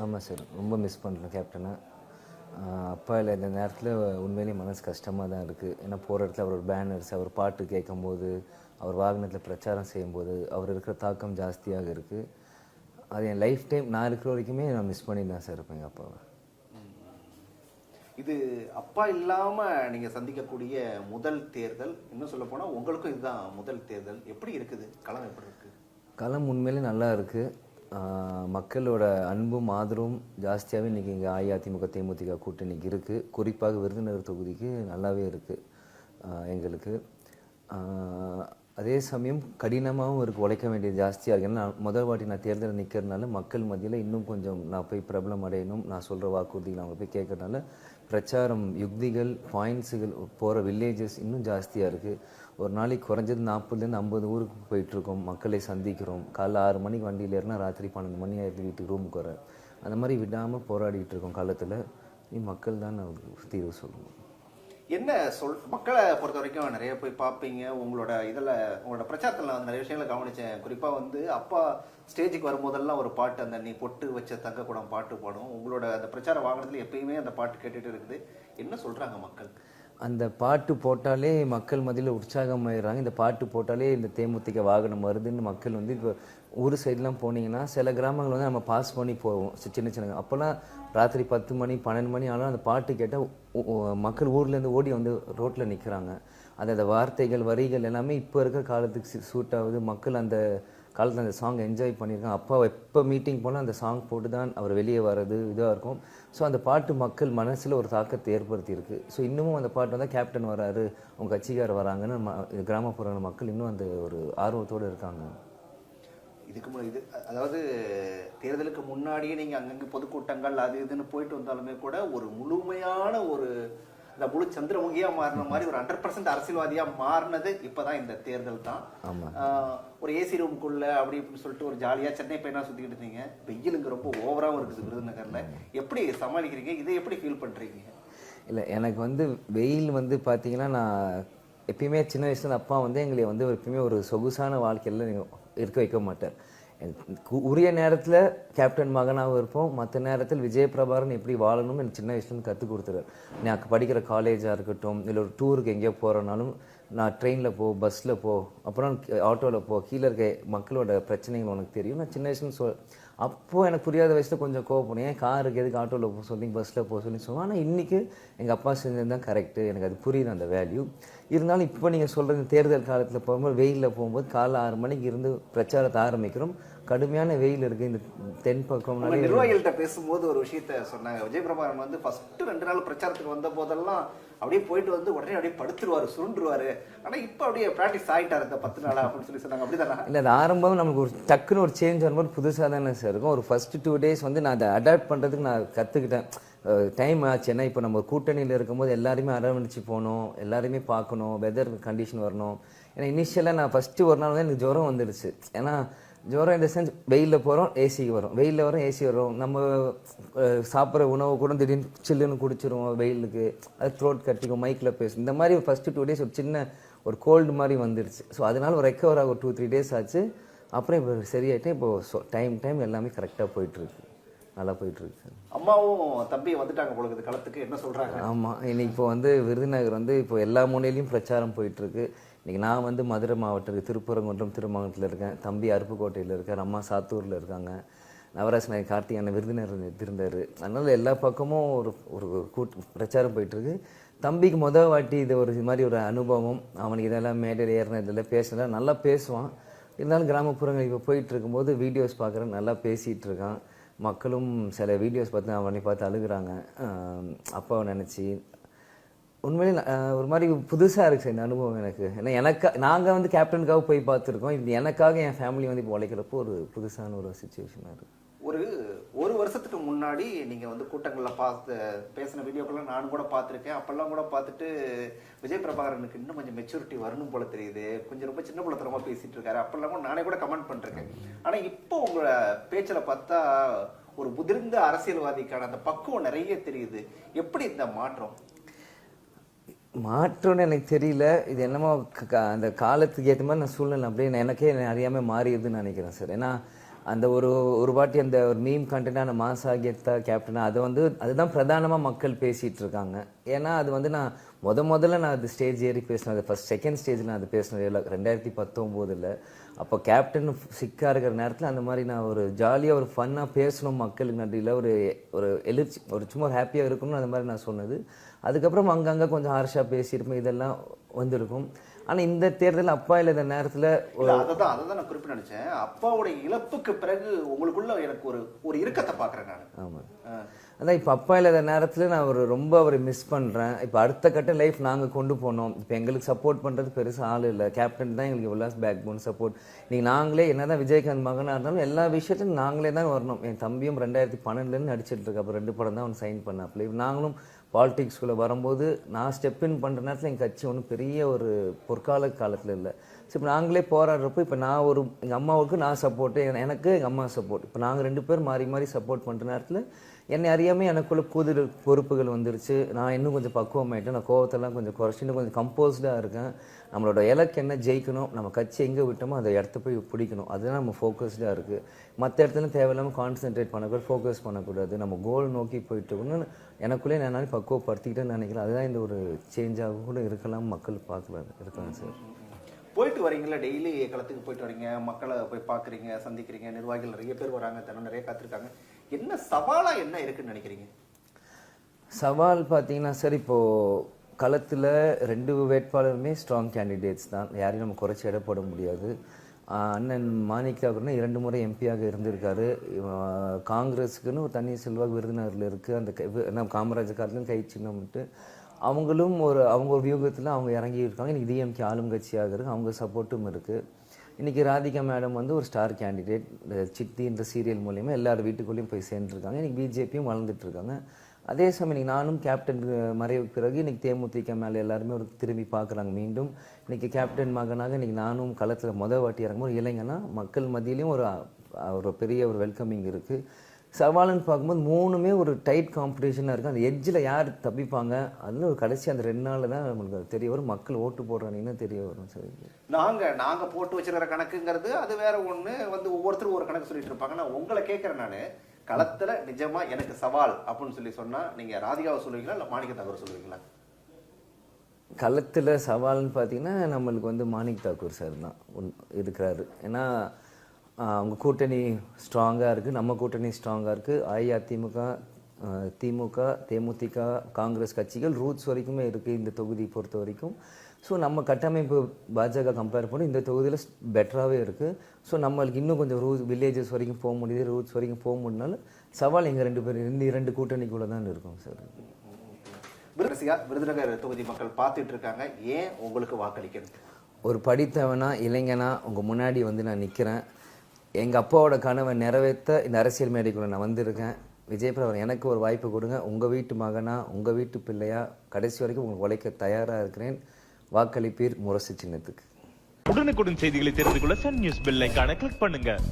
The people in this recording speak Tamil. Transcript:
ஆமாம் சார் ரொம்ப மிஸ் பண்ணுறேன் கேப்டனை அப்பா இல்லை இந்த நேரத்தில் உண்மையிலேயே மனசு கஷ்டமாக தான் இருக்குது ஏன்னா போகிற இடத்துல அவரோட பேனர்ஸ் அவர் பாட்டு கேட்கும்போது அவர் வாகனத்தில் பிரச்சாரம் செய்யும்போது அவர் இருக்கிற தாக்கம் ஜாஸ்தியாக இருக்குது அது என் லைஃப் டைம் நான் இருக்கிற வரைக்குமே நான் மிஸ் பண்ணி தான் சார் இருப்பேன் எங்கள் அப்பாவை. இது அப்பா இல்லாம நீங்க சந்திக்கக்கூடிய முதல் தேர்தல் இன்னும் சொல்ல போனா உங்களுக்கும் இதுதான் முதல் தேர்தல். எப்படி இருக்குது? களம் எப்படி இருக்கு? களம் உண்மையிலே நல்லா இருக்குது மக்களோட அன்பும் ஆதரவும் ஜாஸ்தியாகவே இன்றைக்கி இங்கே அஇஅதிமுக தேமுதிக கூட்டணிக்கு இருக்குது குறிப்பாக விருதுநகர் தொகுதிக்கு நல்லாவே இருக்குது எங்களுக்கு. அதே சமயம் கடினமாகவும் இருக்குது உழைக்க வேண்டியது ஜாஸ்தியாக இருக்குது ஏன்னா முதல் வாட்டி நான் தேர்தலில் நிற்கிறதுனால மக்கள் மத்தியில் இன்னும் கொஞ்சம் நான் போய் பிரபலம் அடையணும். நான் சொல்கிற வாக்குறுதிகள் அவங்க போய் கேட்கறதுனால பிரச்சாரம் யுக்திகள் பாயிண்ட்ஸுகள் போகிற வில்லேஜஸ் இன்னும் ஜாஸ்தியாக இருக்குது ஒரு நாளைக்கு குறைஞ்சது நாற்பதுலேருந்து ஐம்பது ஊருக்கு போயிட்டுருக்கோம். மக்களை சந்திக்கிறோம். காலைல ஆறு மணிக்கு வண்டியில் ஏறினா ராத்திரி பன்னெண்டு மணி ஆயிடுது வீட்டுக்கு ரூமுக்கு வர. அந்த மாதிரி விடாமல் போராடிட்டு இருக்கோம் காலத்தில். நீ மக்கள் தான் நான் தீர்வு சொல்லணும். என்ன சொல் மக்களை பொறுத்த வரைக்கும் நிறைய போய் பார்ப்பீங்க. உங்களோட இதில் உங்களோட பிரச்சாரத்தில் வந்து நிறைய விஷயங்களை கவனித்தேன் குறிப்பாக வந்து அப்பா ஸ்டேஜுக்கு வரும்போதெல்லாம் ஒரு பாட்டு அந்த நீ பொட்டு வச்ச தங்க குடம் பாட்டு பாடும் உங்களோட அந்த பிரச்சார வாகனத்தில் எப்பயுமே அந்த பாட்டு கேட்டுட்டு இருக்குது. என்ன சொல்கிறாங்க மக்கள்? அந்த பாட்டு போட்டாலே மக்கள் மதியில் உற்சாகம் ஆயிடுறாங்க இந்த பாட்டு போட்டாலே இந்த தேமுதிக வாகனம் வருதுன்னு மக்கள் வந்து இப்போ ஊர் சைட்லாம் போனீங்கன்னா சில கிராமங்கள் வந்து நம்ம பாஸ் பண்ணி போவோம். சின்ன சின்ன அப்போல்லாம் ராத்திரி பத்து மணி பன்னெண்டு மணி ஆனாலும் அந்த பாட்டு கேட்டால் மக்கள் ஊர்லேருந்து ஓடி வந்து ரோட்டில் நிற்கிறாங்க அந்த வார்த்தைகள் வரிகள் எல்லாமே இப்போ இருக்கிற காலத்துக்கு சூட் ஆகுது. மக்கள் அந்த காலத்தில் அந்த சாங் என்ஜாய் பண்ணியிருக்காங்க. அப்பா எப்போ மீட்டிங் போனால் அந்த சாங் போட்டு தான் அவர் வெளியே வர்றது இதாக இருக்கும். ஸோ அந்த பாட்டு மக்கள் மனசில் ஒரு தாக்கத்தை ஏற்படுத்தியிருக்கு. ஸோ இன்னமும் அந்த பாட்டு வந்தால் கேப்டன் வராரு அவங்க கட்சிக்காரர் வராங்கன்னு ம கிராமப்புற மக்கள் இன்னும் அந்த ஒரு ஆர்வத்தோடு இருக்காங்க. இதுக்கு இது அதாவது தேர்தலுக்கு முன்னாடியே நீங்கள் அங்கங்கே பொதுக்கூட்டங்கள் அது இதுன்னு போயிட்டு வந்தாலுமே கூட ஒரு முழுமையான ஒரு இந்த முழு சந்திரமுகியா மாறின மாதிரி ஒரு ஹண்ட்ரட் பர்சன்ட் அரசியல்வாதியா மாறினது இப்பதான் இந்த தேர்தல் தான். ஒரு ஏசி ரூமுக்குள்ள அப்படி இப்படின்னு சொல்லிட்டு ஒரு ஜாலியா சென்னை பையனா சுத்திக்கிட்டு இருந்தீங்க? வெயிலுங்க ரொம்ப ஓவராவும் இருக்குது விருதுநகர்ல. எப்படி சமாளிக்கிறீங்க? இதை எப்படி ஃபீல் பண்றீங்க? இல்லை எனக்கு வந்து வெயில் வந்து பார்த்தீங்கன்னா நான் எப்பயுமே சின்ன வயசுல அப்பா வந்து எங்களை வந்து எப்பயுமே ஒரு சொகுசான வாழ்க்கையில் இருக்க வைக்க மாட்டார். உரிய நேரத்தில் கேப்டன் மகனாகவும் இருப்போம். மற்ற நேரத்தில் விஜய் பிரபாரன் எப்படி வாழணும்னு எனக்கு சின்ன வயசுலேருந்து கற்றுக் கொடுத்துறாரு நான் படிக்கிற காலேஜாக இருக்கட்டும் இல்லை ஒரு டூருக்கு எங்கேயோ போகிறனாலும் நான் ட்ரெயினில் போ பஸ்ஸில் போ அப்புறம் ஆட்டோவில் போ கீழே இருக்க மக்களோட பிரச்சனைகள் உனக்கு தெரியும். நான் சின்ன வயசுன்னு சொல் அப்போது எனக்கு புரியாத வயசில் கொஞ்சம் கோவப்படும் ஏன் காருக்கு எதுக்கு ஆட்டோவில் போக சொல்லி பஸ்ஸில் போக சொல்லி சொல்லுவேன் ஆனால் இன்றைக்கி எங்கள் அப்பா செஞ்சது தான் கரெக்டு எனக்கு அது புரியுது அந்த வேல்யூ இருந்தாலும் இப்போ நீங்கள் சொல்கிறது தேர்தல் காலத்தில் போகும்போது வெயிலில் போகும்போது காலைல ஆறு மணிக்கு இருந்து பிரச்சாரத்தை ஆரம்பிக்கிறோம். கடுமையான வெயில் இருக்குது இந்த தென் பக்கம் நிர்வாகிகள்கிட்ட பேசும்போது ஒரு விஷயத்த சொன்னாங்க. விஜய் பிரபாகரன் வந்து ஃபர்ஸ்ட் ரெண்டு நாள் பிரச்சாரத்துக்கு வந்த போதெல்லாம் அப்படியே போயிட்டு வந்து உடனே அப்படியே படுத்துருவாரு சுருண்டுருவாரு. ஆனா இப்ப அப்படியே பிராக்டிஸ் ஆயிட்டாரு இந்த பத்து நாளா அப்படின்னு சொல்லி சொன்னாங்க. அப்படிதானா? இல்லை அது ஆரம்பம் நமக்கு ஒரு டக்குன்னு ஒரு சேஞ்ச் வரும்போது புதுசாக தானே சார் இருக்கும். ஒரு ஃபஸ்ட்டு டூ டேஸ் வந்து நான் அதை அடாப்ட் பண்ணுறதுக்கு நான் கற்றுக்கிட்டேன் டைம் ஆச்சு. ஏன்னா இப்போ நம்ம கூட்டணியில் இருக்கும்போது எல்லாருமே அரவணைச்சு போகணும் எல்லாருமே பார்க்கணும் வெதர் கண்டிஷன் வரணும். ஏன்னா இனிஷியலாக நான் ஃபஸ்ட்டு ஒரு நாள் வந்து எனக்கு ஜுரம் வந்துடுச்சு ஏன்னா ஜுரம் இந்த சென்ஸ் வெயிலில் போகிறோம் ஏசிக்கு வரும். வெயிலில் வரும் ஏசி வரும். நம்ம சாப்பிட்ற உணவு கூட திடீர்னு சில்லுன்னு குடிச்சிருவோம் வெயிலுக்கு. அது த்ரோட் கட்டிக்கும் மைக்கில் பேசும். இந்த மாதிரி ஃபஸ்ட்டு டூ டேஸ் ஒரு சின்ன ஒரு கோல்டு மாதிரி வந்துடுச்சு ஸோ அதனால ஒரு ரெக்கவர் ஆக ஒரு டூ த்ரீ டேஸ் ஆச்சு. அப்புறம் இப்போ சரியாயிட்டு இப்போ டைம் டைம் எல்லாமே கரெக்டாக போயிட்டுருக்கு. நல்லா போயிட்டுருக்கு. அம்மாவும் தம்பியும் வந்துட்டாங்க இருக்குது களத்துக்கு. என்ன சொல்றாங்க? ஆமாம் இன்னைக்கு இப்போ வந்து விருதுநகர் வந்து இப்போ எல்லா முனையிலையும் பிரச்சாரம் போயிட்டுருக்கு. இன்னைக்கு நான் வந்து மதுரை மாவட்டத்துக்கு திருப்பரங்குன்றம் திருமங்கலத்தில் இருக்கேன். தம்பி அருப்புக்கோட்டையில் இருக்கார் அம்மா சாத்தூரில் இருக்காங்க. நவராஜ் நாயக் கார்த்திக் அண்ணன் விருதுநகர் இருந்தார் அதனால் எல்லா பக்கமும் ஒரு ஒரு கூட்டு பிரச்சாரம் போயிட்டுருக்கு. தம்பிக்கு மொதல் வாட்டி இது ஒரு இது மாதிரி ஒரு அனுபவம். அவனுக்கு இதெல்லாம் மேடையில் ஏறின இதெல்லாம் பேசுனா நல்லா பேசுவான். இருந்தாலும் கிராமப்புறங்கள் இப்போ போயிட்டு இருக்கும்போது வீடியோஸ் பார்க்குறேன். நல்லா பேசிகிட்டு இருக்கான் மக்களும் சில வீடியோஸ் பார்த்து அவனை பார்த்து அழுகுறாங்க. அப்பாவை நினச்சி. உண்மையிலே நான், ஒரு மாதிரி புதுசாக இருக்குது சார் இந்த அனுபவம் எனக்கு. ஏன்னா எனக்கு நாங்கள் வந்து கேப்டனுக்காக போய் பார்த்துருக்கோம். இது எனக்காக என் ஃபேமிலி வந்து இப்போ உழைக்கிறப்போ ஒரு புதுசான ஒரு சுச்சுவேஷனாக இருக்குது ஒரு வருஷத்துக்கு முன்னாடி நீங்கள் வந்து கூட்டங்களில் பார்த்து பேசின வீடியோக்கெல்லாம் நானும் கூட பார்த்துருக்கேன். அப்போல்லாம் கூட பார்த்துட்டு விஜய் பிரபாகரனுக்கு இன்னும் கொஞ்சம் மெச்சூரிட்டி வரணும் போல தெரியுது. கொஞ்சம் ரொம்ப சின்ன பிள்ளைத்தனமா பேசிட்டு இருக்காரு. அப்பெல்லாம் கூட நானே கூட கமெண்ட் பண்ணிருக்கேன். ஆனால் இப்போ உங்களோட பேச்சில் பார்த்தா ஒரு முதிர்ந்த அரசியல்வாதிக்கான அந்த பக்குவம் நிறைய தெரியுது. எப்படி இந்த மாற்றம்? மாற்றம்னு எனக்கு தெரியல. இது என்னமோ அந்த காலத்துக்கு ஏற்ற மாதிரி நான் சூழ்நிலை அப்படியே எனக்கே அறியாமல் மாறிடுதுன்னு நினைக்கிறேன் சார். ஏன்னா அந்த ஒரு ஒரு வாட்டி அந்த ஒரு மீம் கண்டென்ட்டான மாசா கெத்தா கேப்டனா அது வந்து அதுதான் பிரதானமாக மக்கள் பேசிகிட்டு இருக்காங்க ஏன்னா அது வந்து நான் முத முதல்ல நான் அது ஸ்டேஜ் ஏறி பேசினேன் அது ஃபஸ்ட் செகண்ட் ஸ்டேஜ் நான் அது பேசினது ரெண்டாயிரத்தி பத்தொம்போதில். அப்போ கேப்டன் சிக்காக இருக்கிற நேரத்தில் அந்த மாதிரி நான் ஒரு ஜாலியாக ஒரு ஃபன்னாக பேசணும் மக்களுக்கு நன்றியில் ஒரு ஒரு எழுச்சி ஒரு சும்மா ஒரு ஹாப்பியாக இருக்கணும்னு அந்த மாதிரி நான் சொன்னது. அதுக்கப்புறம் அங்கங்கே கொஞ்சம் ஹார்ஷாக பேசியிருப்பேன். இதெல்லாம் வந்திருக்கும். ஆனால் இந்த தேர்தல் அப்பா இல்லாத நேரத்தில் இல்ல அததான் அததான் நான் குறிப்பிட்டு நினைச்சேன். அப்பாவுடைய இழப்புக்கு பிறகு உங்களுக்குள்ள எனக்கு ஒரு ஒரு இறுக்கத்தை பாக்குறேன் நான். ஆமாம் அதான் இப்போ அப்பா இல்லாத நேரத்தில் நான் ஒரு ரொம்ப அவரை மிஸ் பண்ணுறேன் இப்போ அடுத்த கட்ட லைஃப் நாங்கள் கொண்டு போனோம். இப்போ எங்களுக்கு சப்போர்ட் பண்ணுறது பெருசாக ஆள் இல்லை. கேப்டன் தான் எங்களுக்கு உல்லாஸ் பேக் போன் சப்போர்ட் நீங்கள் நாங்களே என்ன தான் விஜயகாந்த் மகனாக இருந்தாலும் எல்லா விஷயத்தையும் நாங்களே தான் வரணும். என் தம்பியும் ரெண்டாயிரத்தி பன்னெண்டுலேருந்து நடிச்சிட்டு இருக்கு. அப்போ ரெண்டு படம் தான் அவன் சைன் பண்ணாப்புல. இப்போ நாங்களும் பாலிட்டிக்ஸ்குள்ளே வரும்போது நான் ஸ்டெப் இன் பண்ணுற நேரத்தில் எங்கள் கட்சி ஒன்றும் பெரிய ஒரு பொற்கால காலத்தில் இல்லை. ஸோ இப்போ நாங்களே போராடுறப்போ இப்போ நான் ஒரு எங்கள் அம்மாவுக்கு நான் சப்போர்ட்டு எனக்கு எங்கள் அம்மா சப்போர்ட் இப்போ நாங்கள் ரெண்டு பேரும் மாறி மாறி சப்போர்ட் பண்ணுற நேரத்தில் என்னை அறியாமல் எனக்குள்ள புது பொறுப்புகள் வந்துருச்சு. நான் இன்னும் கொஞ்சம் பக்குவமாயிட்டேன். நான் கோவத்தெல்லாம் கொஞ்சம் குறைச்சி இன்னும் கொஞ்சம் கம்போஸ்டாக இருக்கேன். நம்மளோட இலக்கு என்ன ஜெயிக்கணும் நம்ம கட்சி எங்கே விட்டோமோ அதை இடத்த போய் பிடிக்கணும். அதுதான் நம்ம ஃபோக்கஸ்டாக இருக்குது மற்ற இடத்துல தேவையில்லாமல் கான்சென்ட்ரேட் பண்ணக்கூடாது ஃபோக்கஸ் பண்ணக்கூடாது. நம்ம கோல் நோக்கி போயிட்டு இருக்கணும்னு எனக்குள்ளே நான் பக்குவப்படுத்திக்கிட்டேன்னு நினைக்கிறேன். அதுதான் இந்த ஒரு சேஞ்சாக கூட இருக்கலாம் மக்கள் பார்க்கலாம் இருக்காங்க சார். போயிட்டு வரீங்களா டெய்லி களத்துக்கு போயிட்டு வரீங்க மக்களை போய் பார்க்குறீங்க சந்திக்கிறீங்க நிர்வாகிகள் நிறைய பேர் வராங்க தினம் நிறைய காத்திருக்காங்க. என்ன சவாலாக என்ன இருக்குன்னு நினைக்கிறீங்க? சவால் பார்த்தீங்கன்னா சார் இப்போது களத்தில் ரெண்டு வேட்பாளருமே ஸ்ட்ராங் கேண்டிடேட்ஸ் தான். யாரையும் நம்ம குறைச்சி எடை போட முடியாது. அண்ணன் மாணிக் தாக்கூர்னா இரண்டு முறை எம்பியாக இருந்திருக்காரு. காங்கிரஸுக்குன்னு ஒரு தனி செல்வாக்கு விருதுநகரில் இருக்குது அந்த வி- நம்ம காமராஜர் காலத்துலையும் கை சின்னம்ட்டு. அவங்களும் ஒரு அவங்க ஒரு வியூகத்தில் அவங்க இறங்கி இருக்காங்க இன்றைக்கி டிஎம்கே ஆளும் கட்சியாக இருக்குது அவங்க சப்போர்ட்டும் இருக்குது இன்றைக்கி ராதிகா மேடம் வந்து ஒரு ஸ்டார் கேண்டிடேட் சித்தின்ற சீரியல் மூலியமாக எல்லார் வீட்டுக்குள்ளேயும் போய் சேர்ந்துருக்காங்க. இன்றைக்கி பிஜேபியும் வளர்ந்துட்டுருக்காங்க. அதே சமயம் இன்றைக்கி நானும் கேப்டன் மறைவுக்கு பிறகு இன்றைக்கி தேமுதிக மேலே எல்லாருமே ஒரு திரும்பி பார்க்குறாங்க மீண்டும். இன்றைக்கி கேப்டன் மகனாக இன்றைக்கி நானும் களத்தில் முதல் வாட்டி இறங்கும்போது இளைஞனா மக்கள் மத்தியிலையும் ஒரு ஒரு பெரிய ஒரு வெல்கமிங் இருக்குது சவாலுன்னு பார்க்கும்போது மூணுமே ஒரு டைட் காம்படிஷனாக இருக்குது அந்த எட்ஜில் யார் தப்பிப்பாங்க? அதில் ஒரு கடைசி அந்த ரெண்டு நாளில் தான் நம்மளுக்கு அது தெரிய வரும். மக்கள் ஓட்டு போடுறாங்கன்னு தெரிய வரும் சரி. நாங்க நாங்க போட்டு வச்சிருக்கிற கணக்குங்கிறது அது வேற ஒண்ணு. வந்து ஒவ்வொருத்தரும் ஒரு கணக்கு சொல்லிட்டு இருப்பாங்க. நான் உங்களை கேட்கறேன் நானு. களத்துல நிஜமா எனக்கு சவால் அப்படின்னு சொல்லி சொன்னா நீங்க ராதிகாவை சொல்லுவீங்களா? இல்ல மாணிக்க தகவல் சொல்லுவீங்களா? களத்தில் சவால்னு பார்த்தீங்கன்னா நம்மளுக்கு வந்து மாணிக் தாக்கூர் சார் தான் உன்- இருக்கிறாரு. ஏன்னா அவங்க கூட்டணி ஸ்ட்ராங்காக இருக்குது நம்ம கூட்டணி ஸ்ட்ராங்காக இருக்குது அஇஅதிமுக திமுக தேமுதிக காங்கிரஸ் கட்சிகள் ரூட்ஸ் வரைக்குமே இருக்குது இந்த தொகுதி பொறுத்த வரைக்கும். ஸோ நம்ம கட்டமைப்பு பாஜக கம்பேர் பண்ணி இந்த தொகுதியில் பெட்டராகவே இருக்குது ஸோ நம்மளுக்கு இன்னும் கொஞ்சம் ரூ வில்லேஜஸ் வரைக்கும் போக முடியுது ரூட்ஸ் வரைக்கும் போக முடியனால சவால் எங்கள் ரெண்டு பேர் இந்த இரண்டு கூட்டணிக்குள்ளே தான் இருக்கும் சார் விருதுரசியா விருதுநகர் தொகுதி மக்கள் பார்த்துட்டு இருக்காங்க. ஏன் உங்களுக்கு வாக்களிக்கணும்? ஒரு படித்தவனா இளைஞனா உங்கள் முன்னாடி வந்து நான் நிற்கிறேன் எங்கள் அப்பாவோட கனவை நிறைவேற்ற இந்த அரசியல் மேடைக்குள்ள நான் வந்திருக்கேன். விஜய் எனக்கு ஒரு வாய்ப்பு கொடுங்க. உங்கள் வீட்டு மகனா உங்கள் வீட்டு பிள்ளையா கடைசி வரைக்கும் உங்களுக்கு உழைக்க தயாராக இருக்கிறேன். வாக்களிப்பீர் முரசு சின்னத்துக்கு. உடனுக்குடன் செய்திகளை தெரிந்து கொள்ள சன் நியூஸ் பெல் கிளிக் பண்ணுங்கள்